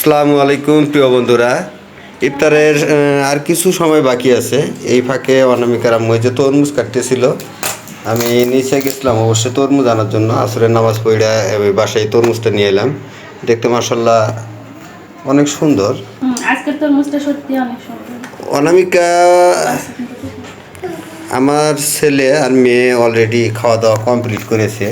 আসসালামু আলাইকুম প্রিয় বন্ধুরা। ইফতারের আর কিছু সময় বাকি আছে। এই ফাঁকে অনামিকার আম্মু যে তরমুজ কাটতেছিল আমি নিচে গেছিলাম অবশ্যই তরমুজ আনার জন্য। আসরের নামাজ পড়ে আমি বাসায় তরমুজটা নিয়ে এলাম। দেখতে মাসাল্লাহ অনেক সুন্দর। আজকের তরমুজটা সত্যি অনেক সুন্দর। অনামিকা আমার ছেলে আর মেয়ে অলরেডি খাওয়া দাওয়া কমপ্লিট করেছে।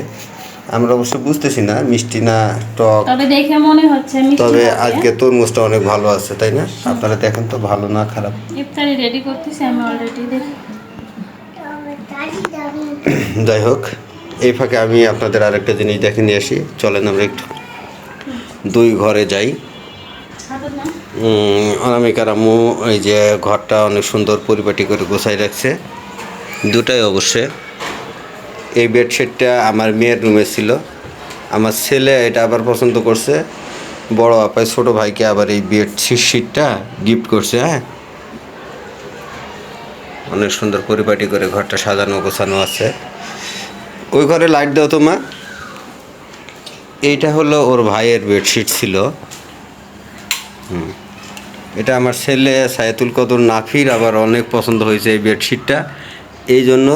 আমরা অবশ্য বুঝতেছি না মিষ্টি না টক। তবে দেখে মনে হচ্ছে মিষ্টি তবে। আজকে তরমুজটা অনেক ভালো আছে তাই না? আপনারা দেখেন তো ভালো না খারাপ? ইফতারি রেডি করতেছি আমি অলরেডি দেখি। যাই হোক এই ফাঁকে আমি আপনাদের আরেকটা জিনিস দেখে নিয়ে আসি। চলেন আমরা একটু দুই ঘরে যাই। অনামিকার আম্মু এই যে ঘরটা অনেক সুন্দর পরিপাটি করে গোছাই রাখছে। দুটাই অবশ্যই। এই বেডশিটটা আমার মেয়ের রুমে ছিল। আমার ছেলে এটা আবার পছন্দ করছে। বড় আপায় ছোট ভাইকে আবার এই বেডশিটটা গিফট করছে হ্যাঁ? অনেক সুন্দর পরিপাটি করে ঘরটা সাজানো গোছানো আছে। ওই ঘরে লাইট দাও তো মা। এইটা হলো ওর ভাইয়ের বেডশিট ছিল। হুম। এটা আমার ছেলে সায়াতুল কদর নাফির আবার অনেক পছন্দ হয়েছে এই বেডশিটটা এই জন্য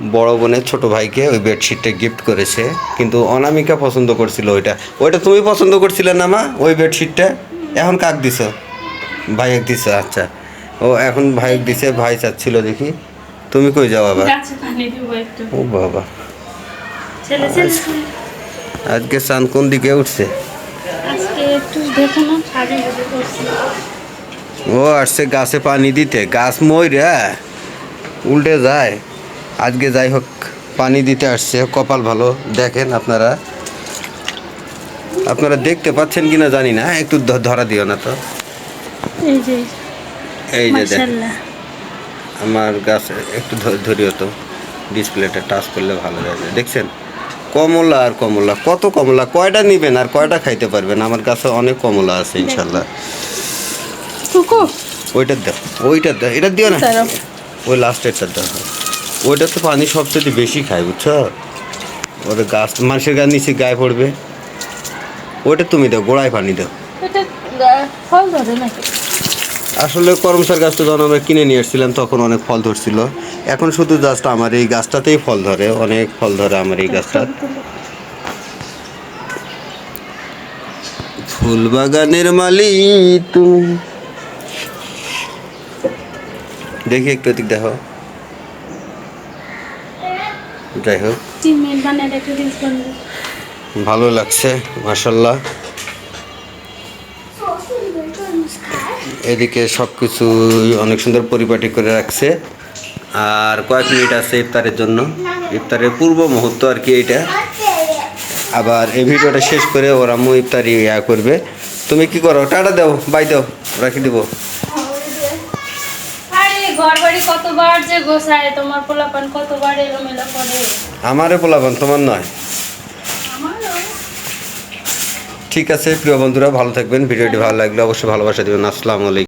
বড় বোনের ছোট ভাইকে ওই বেডশিটটা গিফট করেছে। কিন্তু অনামিকা পছন্দ করছিল ওইটা। ওইটা তুমি পছন্দ করছিলে না মা? ওই বেডশিটটা? এখন কাক দিছ? ভাইয়েক দিছ আচ্ছা। ও এখন ভাইয়েক দিছে ভাই চাচ্ছিল দেখি। তুমি কই যাও আবার? একটু। ও বাবা। আজকে চান কোন দিকে উঠছে? ও আসছে গাছে পানি দিতে। গাছ মইরা উল্টে যায়। আজকে যাই হোক পানি দিতে আসছে। কপাল ভালো দেখেন আপনারা। আপনারা দেখতে পাচ্ছেন কিনা জানি না একটু ধরা দিও না তো। এই যে এই যে দেখ মাশাআল্লাহ। আমার গাছ একটু ধরিও তো। ডিসপ্লেটা টাচ করলে ভালো যাবে দেখছেন? কমলা আর কমলা কত কমলা কয়টা নিবেন আর কয়টা খাইতে পারবেন? আমার কাছে অনেক কমলা আছে ইনশাল্লাহ ওইটা দাও ওইটা দাও এটা দিও না। ওই লাস্টেরটা দাও। ওইটা তো পানি সবচেয়ে বেশি খায় বুঝছ? ওটা গাছ মানুষের গাছ নিচে গায়ে পড়বে। ওইটা তুমি দাও গোড়ায় পানি দাও। আসলে করমসার গাছটা যখন আমরা কিনে নিয়ে এসেছিলাম তখন অনেক ফল ধরছিল। এখন শুধু জাস্ট আমার এই গাছটাতেই ফল ধরে অনেক ফল ধরে আমার এই গাছটা। ফুল বাগানের মালিক তুমি। দেখি একটু দেখো। যাই হোক। ভালো লাগছে মাসাল্লাহ এদিকে সব কিছু অনেক সুন্দর পরিপাটি করে রাখছে। আর কয়েক মিনিট আছে ইফতারের জন্য। ইফতারের পূর্ব মুহূর্ত আর কি এটা আবার এই ভিডিওটা শেষ করে ওরা আম্মু ইফতারি ইয়া করবে। তুমি কি করো? টাটা দাও বাই দাও রাখি দিব। ঘর বাড়ি কতবার যে গোছায় তোমার পোলাপান কতবার এলোমেলো করে? আমারে বলাবান তোমার নয়? ঠিক আছে প্রিয় বন্ধুরা ভালো থাকবেন। ভিডিওটি ভালো লাগলে অবশ্যই ভালোবাসা দেবেন। আসসালামু আলাইকুম।